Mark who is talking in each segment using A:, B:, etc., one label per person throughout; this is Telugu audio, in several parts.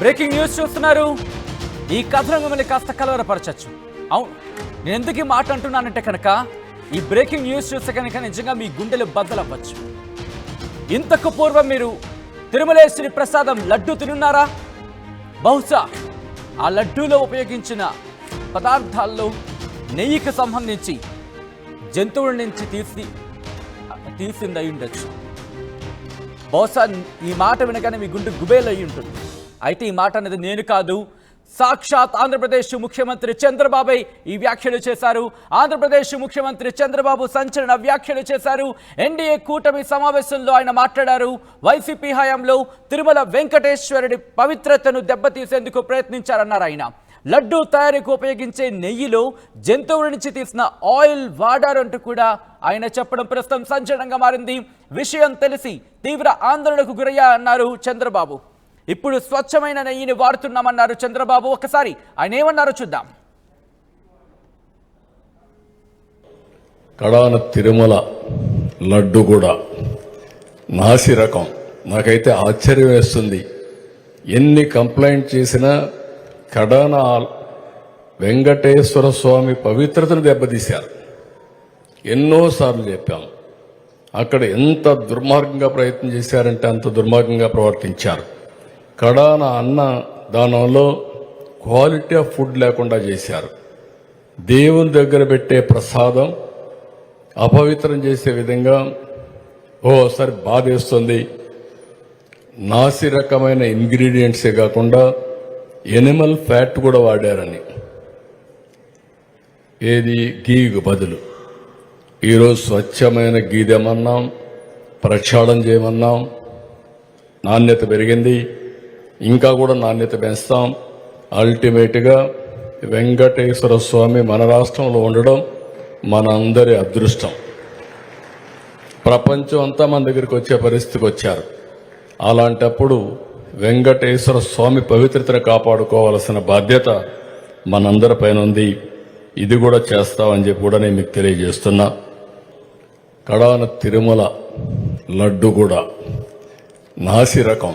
A: బ్రేకింగ్ న్యూస్ చూస్తున్నారు. ఈ కథను మిమ్మల్ని కాస్త కలవరపరచచ్చు. అవును నేను ఎందుకు ఈ మాట అంటున్నానంటే కనుక ఈ బ్రేకింగ్ న్యూస్ చూస్తే కనుక నిజంగా మీ గుండెలు బద్దలవ్వచ్చు. ఇంతకు పూర్వం మీరు తిరుమలేశ్వరి ప్రసాదం లడ్డు తినున్నారా? బహుశా ఆ లడ్డూలో ఉపయోగించిన పదార్థాల్లో నెయ్యికి సంబంధించి జంతువుల నుంచి తీసి తీసింది అయి ఉండొచ్చు బహుశా ఈ మాట వినగానే మీ గుండె గుబేలు అయి ఉంటుంది అయితే ఈ మాట అనేది నేను కాదు. సాక్షాత్ ఆంధ్రప్రదేశ్ ముఖ్యమంత్రి చంద్రబాబు ఈ వ్యాఖ్యలు చేశారు. ఆంధ్రప్రదేశ్ ముఖ్యమంత్రి చంద్రబాబు సంచలన వ్యాఖ్యలు చేశారు. ఎన్డీఏ కూటమి సమావేశంలో ఆయన మాట్లాడారు. వైసీపీ హయాంలో తిరుమల వెంకటేశ్వరుడి పవిత్రతను దెబ్బతీసేందుకు ప్రయత్నించారన్నారు ఆయన. లడ్డూ తయారీకి ఉపయోగించే నెయ్యిలో జంతువుల నుంచి తీసిన ఆయిల్ వాడారంటూ కూడా ఆయన చెప్పడం ప్రస్తుతం సంచలనంగా మారింది. విషయం తెలిసి తీవ్ర ఆందోళనకు గురయ్యా అన్నారు చంద్రబాబు. ఇప్పుడు స్వచ్ఛమైన నెయ్యిని వాడుతున్నామన్నారు చంద్రబాబు. ఒకసారి ఆయన ఏమన్నారో చూద్దాం.
B: కడాన తిరుమల లడ్డు కూడా నాసి రకం. నాకైతే ఆశ్చర్యం వేస్తుంది. ఎన్ని కంప్లైంట్ చేసినా కడాన వెంకటేశ్వర స్వామి పవిత్రతను దెబ్బతీశారు. ఎన్నోసార్లు చెప్పాం. అక్కడ ఎంత దుర్మార్గంగా ప్రయత్నం చేశారంటే అంత దుర్మార్గంగా ప్రవర్తించారు. కడాన అన్న దానంలో క్వాలిటీ ఆఫ్ ఫుడ్ లేకుండా చేశారు. దేవుని దగ్గర పెట్టే ప్రసాదం అపవిత్రం చేసే విధంగా ఓసారి బాధేస్తుంది. నాసి రకమైన ఇంగ్రీడియంట్సే కాకుండా ఎనిమల్ ఫ్యాట్ కూడా వాడారని. ఏది? గీకు బదులు. ఈరోజు స్వచ్ఛమైన గీదెమన్నాం ప్రక్షాళన చేయమన్నాం. నాణ్యత పెరిగింది. ఇంకా కూడా నాణ్యత పెంచుతాం. అల్టిమేట్గా వెంకటేశ్వర స్వామి మన రాష్ట్రంలో ఉండడం మనందరి అదృష్టం. ప్రపంచం అంతా మన దగ్గరికి వచ్చే పరిస్థితికి వచ్చారు. అలాంటప్పుడు వెంకటేశ్వర స్వామి పవిత్రతను కాపాడుకోవాల్సిన బాధ్యత మనందరిపైన ఉంది. ఇది కూడా చేస్తామని చెప్పి కూడా నేను మీకు తెలియజేస్తున్నా. కడాన తిరుమల లడ్డు కూడా నాసి రకం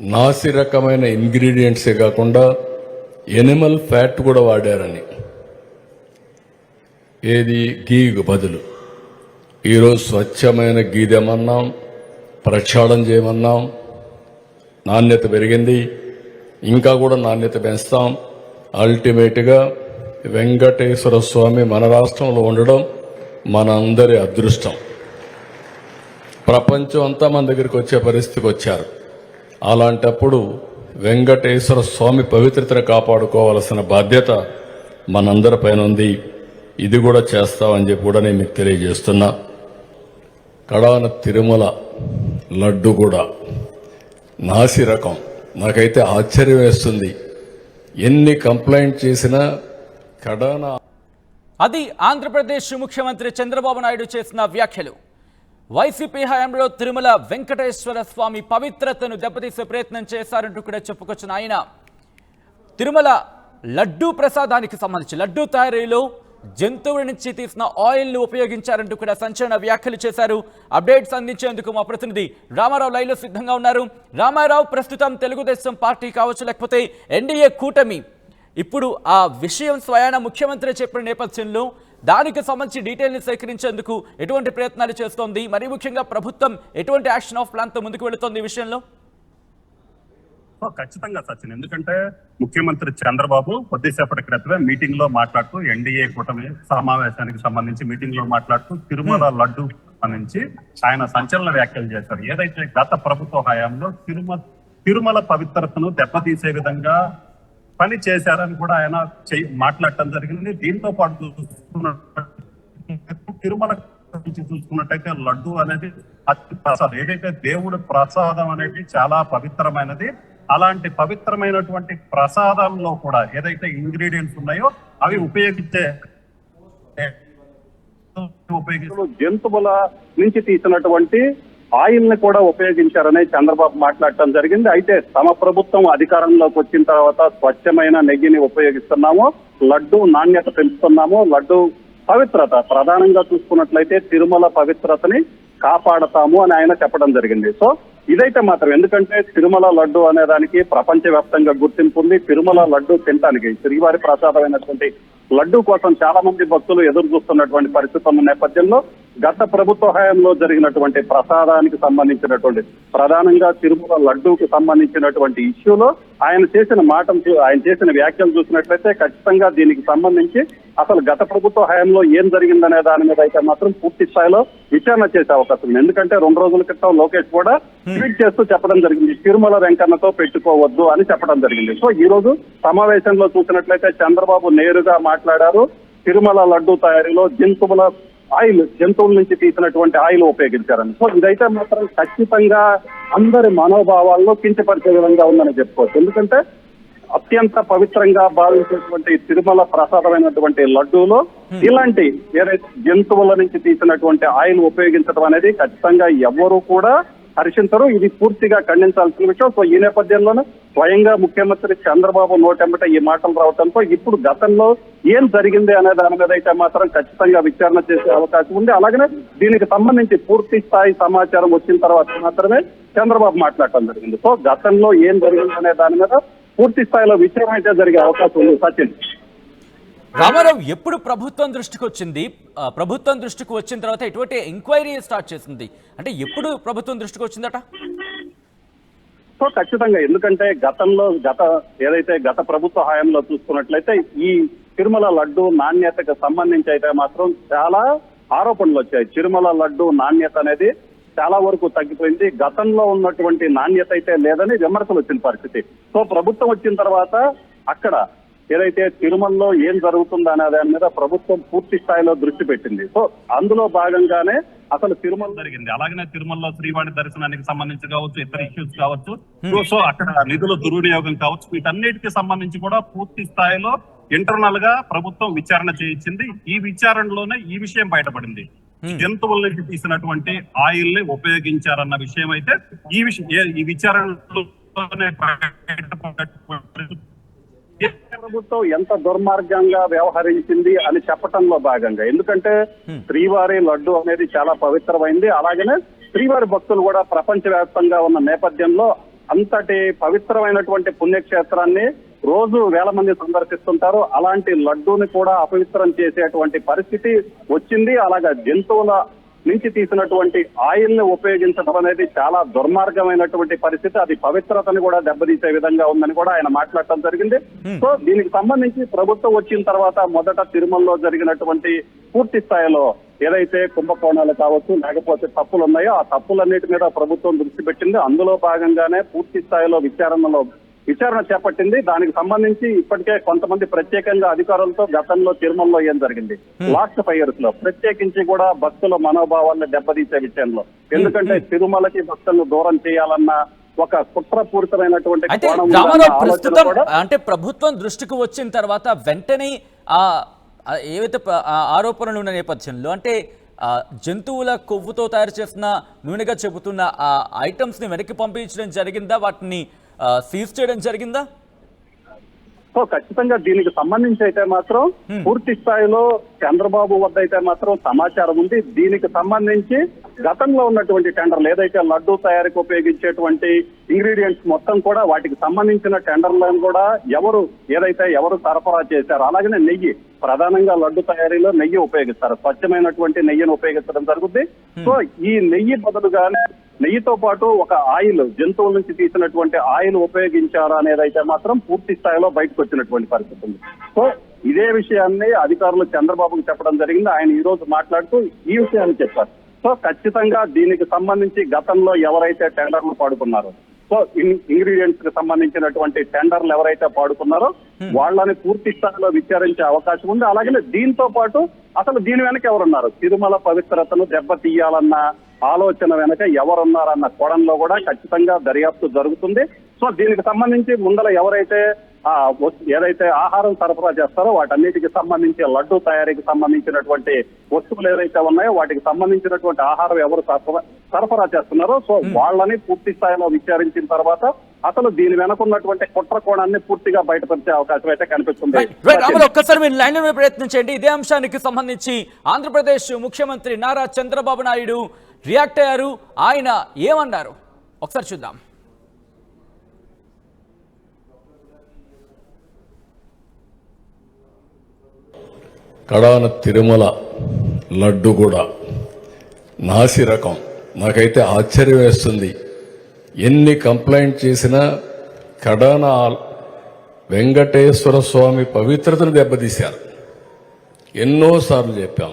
B: నాసి రకమైన ఇంగ్రీడియంట్సే కాకుండా ఎనిమల్ ఫ్యాట్ కూడా వాడారని. ఏది? గీకు బదులు. ఈరోజు స్వచ్ఛమైన గీదెమన్నాం ప్రక్షాళన చేయమన్నాం. నాణ్యత పెరిగింది. ఇంకా కూడా నాణ్యత పెంచుతాం. అల్టిమేట్గా వెంకటేశ్వర స్వామి మన రాష్ట్రంలో ఉండడం మనందరి అదృష్టం. ప్రపంచం అంతా మన దగ్గరికి వచ్చే పరిస్థితికి వచ్చారు. అలాంటప్పుడు వెంకటేశ్వర స్వామి పవిత్రతను కాపాడుకోవాల్సిన బాధ్యత మనందరిపైన ఉంది ఇది కూడా చేస్తామని చెప్పి కూడా నేను మీకు తెలియజేస్తున్నా. కడాన తిరుమల లడ్డు కూడా నాసి రకం. నాకైతే ఆశ్చర్యం వేస్తుంది. ఎన్ని కంప్లైంట్ చేసినా కడాన
A: అది ఆంధ్రప్రదేశ్ ముఖ్యమంత్రి చంద్రబాబు నాయుడు చేసిన వ్యాఖ్యలు. వైసీపీ హయాంలో తిరుమల వెంకటేశ్వర స్వామి పవిత్రతను దెబ్బతీసే ప్రయత్నం చేశారంటూ కూడా చెప్పుకొచ్చిన ఆయన. తిరుమల లడ్డూ ప్రసాదానికి సంబంధించి లడ్డూ తయారీలో జంతువుల నుంచి తీసిన ఆయిల్ను ఉపయోగించారంటూ కూడా సంచలన వ్యాఖ్యలు చేశారు. అప్డేట్స్ అందించేందుకు మా ప్రతినిధి రామారావు లైవ్లో సిద్ధంగా ఉన్నారు. రామారావు ప్రస్తుతం తెలుగుదేశం పార్టీ కావచ్చు లేకపోతే ఎన్డీఏ కూటమి ఇప్పుడు ఆ విషయం స్వయాన ముఖ్యమంత్రి చెప్పిన నేపథ్యంలో దానికి సంబంధించి డీటెయిల్ని సేకరించేందుకు ఎటువంటి ప్రయత్నాలు చేస్తోంది? మరి ముఖ్యంగా ప్రభుత్వం ఎటువంటి యాక్షన్ ఆఫ్ ప్లాన్తో ముందుకు వెళుతోంది ఈ విషయంలో?
C: ఖచ్చితంగా సచిన్. ఎందుకంటే ముఖ్యమంత్రి చంద్రబాబు కొద్దిసేపటి క్రితమే మీటింగ్లో మాట్లాడుతూ ఎన్డీఏ కూటమి సమావేశానికి సంబంధించి మీటింగ్లో మాట్లాడుతూ తిరుమల లడ్డు సంబంధించి ఆయన సంచలన వ్యాఖ్యలు చేశారు. ఏదైతే గత ప్రభుత్వ హయాంలో తిరుమల తిరుమల పవిత్రతను దెబ్బతీసే విధంగా పని చేశారని కూడా ఆయన మాట్లాడటం జరిగింది. దీంతో పాటు చూసుకున్నట్టు తిరుమల నుంచి చూసుకున్నట్టయితే లడ్డు అనేది అతి ప్రసాదం. ఏదైతే దేవుడి ప్రసాదం అనేది చాలా పవిత్రమైనది అలాంటి పవిత్రమైనటువంటి ప్రసాదంలో కూడా ఏదైతే ఇంగ్రీడియంట్స్ ఉన్నాయో అవి ఉపయోగించే ఉపయోగిస్తూ జంతువుల నుంచి తీసినటువంటి ఆయిల్ని కూడా ఉపయోగించారని చంద్రబాబు మాట్లాడటం జరిగింది. అయితే తమ ప్రభుత్వం అధికారంలోకి వచ్చిన తర్వాత స్వచ్ఛమైన నెయ్యిని ఉపయోగిస్తున్నాము లడ్డు నాణ్యత పెంచుతున్నాము. లడ్డు పవిత్రత ప్రధానంగా చూసుకున్నట్లయితే తిరుమల పవిత్రతని కాపాడతాము అని ఆయన చెప్పడం జరిగింది. సో ఇదైతే మాత్రం ఎందుకంటే తిరుమల లడ్డు అనే దానికి ప్రపంచ వ్యాప్తంగా గుర్తింపు ఉంది. తిరుమల లడ్డు తినడానికి శ్రీవారి ప్రసాదమైనటువంటి లడ్డు కోసం చాలా మంది భక్తులు ఎదురు చూస్తున్నటువంటి పరిస్థితి ఉన్న నేపథ్యంలో గత ప్రభుత్వ హయాంలో జరిగినటువంటి ప్రసాదానికి సంబంధించినటువంటి ప్రధానంగా తిరుమల లడ్డూకి సంబంధించినటువంటి ఇష్యూలో ఆయన చేసిన మాటలు చూ- ఆయన చేసిన వ్యాఖ్యలు చూసినట్లయితే ఖచ్చితంగా దీనికి సంబంధించి అసలు గత ప్రభుత్వ హయాంలో ఏం జరిగిందనే దాని మీద అయితే మాత్రం పూర్తి స్థాయిలో విచారణ చేసే అవకాశం ఉంది. ఎందుకంటే రెండు రోజుల క్రితం లోకేష్ కూడా ట్వీట్ చేస్తూ చెప్పడం జరిగింది. తిరుమల వెంకన్నతో పెట్టుకోవద్దు అని చెప్పడం జరిగింది. సో ఈ రోజు సమావేశంలో చూసినట్లయితే చంద్రబాబు నేరుగా మాట్లాడారు. తిరుమల లడ్డు తయారీలో జంతువుల ఆయిల్ జంతువుల నుంచి తీసినటువంటి ఆయిల్ ఉపయోగించారని. సో ఇదైతే మాత్రం ఖచ్చితంగా అందరి మనోభావాల్లో కించపరిచే విధంగా ఉందని చెప్పుకోవచ్చు. ఎందుకంటే అత్యంత పవిత్రంగా భావించేటువంటి తిరుమల ప్రసాదమైనటువంటి లడ్డూలో ఇలాంటి ఏదైతే జంతువుల నుంచి తీసినటువంటి ఆయిల్ ఉపయోగించడం అనేది ఖచ్చితంగా ఎవరు కూడా హర్షించరు ఇది పూర్తిగా ఖండించాల్సిన విషయం. సో ఈ నేపథ్యంలోనే స్వయంగా ముఖ్యమంత్రి చంద్రబాబు నోటెంబట ఈ మాటలు రావడంతో ఇప్పుడు గతంలో ఏం జరిగింది అనే దాని మీద అయితే మాత్రం ఖచ్చితంగా విచారణ చేసే అవకాశం ఉంది. అలాగనే దీనికి సంబంధించి పూర్తి స్థాయి సమాచారం వచ్చిన తర్వాత మాత్రమే చంద్రబాబు మాట్లాడటం జరిగింది. సో గతంలో ఏం జరిగింది అనే దాని మీద పూర్తి స్థాయిలో విచారణ అయితే జరిగే అవకాశం ఉంది. సచిన్.
A: రామారావు ఎప్పుడు ప్రభుత్వం దృష్టికి వచ్చింది? ప్రభుత్వం దృష్టికి వచ్చిన తర్వాత ఎటువంటి ఎంక్వైరీ స్టార్ట్ చేసింది? అంటే ఎప్పుడు ప్రభుత్వం దృష్టికి వచ్చిందట?
C: సో ఖచ్చితంగా. ఎందుకంటే గతంలో గత ఏదైతే గత ప్రభుత్వ హయాంలో చూసుకున్నట్లయితే ఈ తిరుమల లడ్డు నాణ్యతకు సంబంధించి అయితే మాత్రం చాలా ఆరోపణలు వచ్చాయి. తిరుమల లడ్డు నాణ్యత అనేది చాలా వరకు తగ్గిపోయింది. గతంలో ఉన్నటువంటి నాణ్యత అయితే లేదని విమర్శలు వచ్చిన పరిస్థితి. సో ప్రభుత్వం వచ్చిన తర్వాత అక్కడ ఏదైతే తిరుమలలో ఏం జరుగుతుందో అనే దాని మీద ప్రభుత్వం పూర్తి స్థాయిలో దృష్టి పెట్టింది. సో అందులో భాగంగానే అసలు తిరుమల జరిగింది. అలాగనే తిరుమలలో శ్రీవాణి దర్శనానికి సంబంధించి కావచ్చు ఇతర ఇష్యూస్ కావచ్చు. సో- సో అక్కడ నిధుల దుర్వినియోగం కావచ్చు. వీటన్నిటికి సంబంధించి కూడా పూర్తి స్థాయిలో ఇంటర్నల్గా ప్రభుత్వం విచారణ చేయించింది. ఈ విచారణలోనే ఈ విషయం బయటపడింది. జంతువుల నుంచి తీసినటువంటి ఆయిల్ని ఉపయోగించారన్న విషయం అయితే ఈ విషయం ఈ విచారణలోనే కేంద్ర ప్రభుత్వం ఎంత దుర్మార్గంగా వ్యవహరించింది అని చెప్పటంలో భాగంగా. ఎందుకంటే శ్రీవారి లడ్డు అనేది చాలా పవిత్రమైంది. అలాగనే శ్రీవారి భక్తులు కూడా ప్రపంచ వ్యాప్తంగా ఉన్న నేపథ్యంలో అంతటి పవిత్రమైనటువంటి పుణ్యక్షేత్రాన్ని రోజు వేల మంది సందర్శిస్తుంటారు. అలాంటి లడ్డూని కూడా అపవిత్రం చేసేటువంటి పరిస్థితి వచ్చింది. అలాగా జంతువుల నుంచి తీసినటువంటి ఆయిల్ని ఉపయోగించడం అనేది చాలా దుర్మార్గమైనటువంటి పరిస్థితి. అది పవిత్రతని కూడా దెబ్బతీసే విధంగా ఉందని కూడా ఆయన మాట్లాడటం జరిగింది. సో దీనికి సంబంధించి ప్రభుత్వం వచ్చిన తర్వాత మొదట తిరుమలలో జరిగినటువంటి పూర్తి స్థాయిలో ఏదైతే కుంభకోణాలు కావచ్చు లేకపోతే తప్పులు ఉన్నాయో ఆ తప్పులన్నిటి మీద ప్రభుత్వం దృష్టి పెట్టింది. అందులో భాగంగానే పూర్తి స్థాయిలో విచారణలో విచారణ చేపట్టింది. దానికి సంబంధించి ఇప్పటికే కొంతమంది ప్రత్యేకంగా అధికారులతో గతంలో తిరుమలలో ఏం జరిగింది? లాస్ట్ ఫైవ్ ఇయర్స్లో ప్రత్యేకించి కూడా భక్తుల మనోభావాలను దెబ్బతీసే విషయంలో. ఎందుకంటే తిరుమలకి భక్తులను దూరం చేయాలన్న ఒక కుట్రపూరితమైనటువంటి
A: ప్రస్తుతం అంటే ప్రభుత్వం దృష్టికి వచ్చిన తర్వాత వెంటనే ఆ ఏవైతే ఆరోపణలు ఉన్న నేపథ్యంలో అంటే జంతువుల కొవ్వుతో తయారు చేసిన నూనెగా చెబుతున్న ఆ ఐటమ్స్ని వెనక్కి పంపించడం జరిగిందా? వాటిని సీజ్ చేయడం జరిగిందా?
C: సో ఖచ్చితంగా దీనికి సంబంధించి అయితే మాత్రం పూర్తి స్థాయిలో చంద్రబాబు వద్ద అయితే మాత్రం సమాచారం ఉంది. దీనికి సంబంధించి గతంలో ఉన్నటువంటి టెండర్లు ఏదైతే లడ్డు తయారీకి ఉపయోగించేటువంటి ఇంగ్రీడియంట్స్ మొత్తం కూడా వాటికి సంబంధించిన టెండర్లను కూడా ఎవరు ఏదైతే ఎవరు సరఫరా చేశారో అలాగనే నెయ్యి ప్రధానంగా లడ్డు తయారీలో నెయ్యి ఉపయోగిస్తారు. స్వచ్ఛమైనటువంటి నెయ్యిని ఉపయోగించడం జరుగుతుంది సో ఈ నెయ్యి బదులుగానే నెయ్యితో పాటు ఒక ఆయిల్ జంతువుల నుంచి తీసినటువంటి ఆయిల్ ఉపయోగించారా అనేది అయితే మాత్రం పూర్తి స్థాయిలో బయటకు వచ్చినటువంటి పరిస్థితి ఉంది. సో ఇదే విషయాన్ని అధికారులు చంద్రబాబుకు చెప్పడం జరిగింది. ఆయన ఈ రోజు మాట్లాడుతూ ఈ విషయాన్ని చెప్పారు. సో ఖచ్చితంగా దీనికి సంబంధించి గతంలో ఎవరైతే టెండర్లు పాడుకున్నారో సో ఇంగ్రీడియంట్స్కి సంబంధించినటువంటి టెండర్లు ఎవరైతే పాడుకున్నారో వాళ్ళని పూర్తి స్థాయిలో విచారించే అవకాశం ఉంది. అలాగే దీంతో పాటు అసలు దీని వెనక ఎవరున్నారు? తిరుమల పవిత్రతను దెబ్బతీయాలన్న ఆలోచన వెనక ఎవరున్నారన్న కోణంలో కూడా ఖచ్చితంగా దర్యాప్తు జరుగుతుంది. సో దీనికి సంబంధించి ముందల ఎవరైతే ఆ ఏదైతే ఆహారం సరఫరా చేస్తారో వాటన్నిటికి సంబంధించి లడ్డు తయారీకి సంబంధించినటువంటి వస్తువులు ఏదైతే ఉన్నాయో వాటికి సంబంధించినటువంటి ఆహారం ఎవరు సరఫరా చేస్తున్నారో సో వాళ్ళని పూర్తి స్థాయిలో విచారించిన తర్వాత అసలు దీని వెనకున్నటువంటి కుట్ర కోణాన్ని పూర్తిగా బయటపరిచే అవకాశం అయితే కనిపిస్తుంది.
A: ఒక్కసారి మీరు లైన్ ప్రయత్నించండి ఇదే అంశానికి సంబంధించి ఆంధ్రప్రదేశ్ ముఖ్యమంత్రి నారా చంద్రబాబు నాయుడు రియాక్ట్ అయ్యారు. ఆయన ఏమన్నారు? ఒకసారి చూద్దాం.
B: కడాన తిరుమల లడ్డు కూడా నాసి రకం. నాకైతే ఆశ్చర్యం వేస్తుంది. ఎన్ని కంప్లైంట్ చేసినా కడాన వెంకటేశ్వర స్వామి పవిత్రతను దెబ్బతీశారు. ఎన్నోసార్లు చెప్పాం.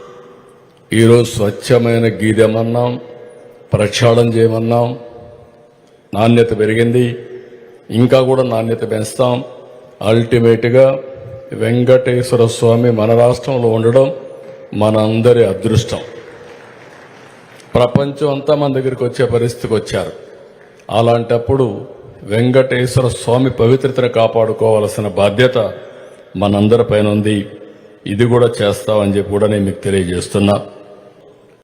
B: ఈరోజు స్వచ్ఛమైన గీ తెమ్మన్నాం ప్రక్షాళన చేయమన్నాం. నాణ్యత పెరిగింది. ఇంకా కూడా నాణ్యత పెంచుతాం. అల్టిమేట్గా వెంకటేశ్వర స్వామి మన రాష్ట్రంలో ఉండడం మనందరి అదృష్టం. ప్రపంచం అంతా మన దగ్గరికి వచ్చే పరిస్థితికి వచ్చారు. అలాంటప్పుడు వెంకటేశ్వర స్వామి పవిత్రతను కాపాడుకోవాల్సిన బాధ్యత మనందరి పైన ఉంది ఇది కూడా చేస్తామని చెప్పి కూడా నేను మీకు తెలియజేస్తున్నా.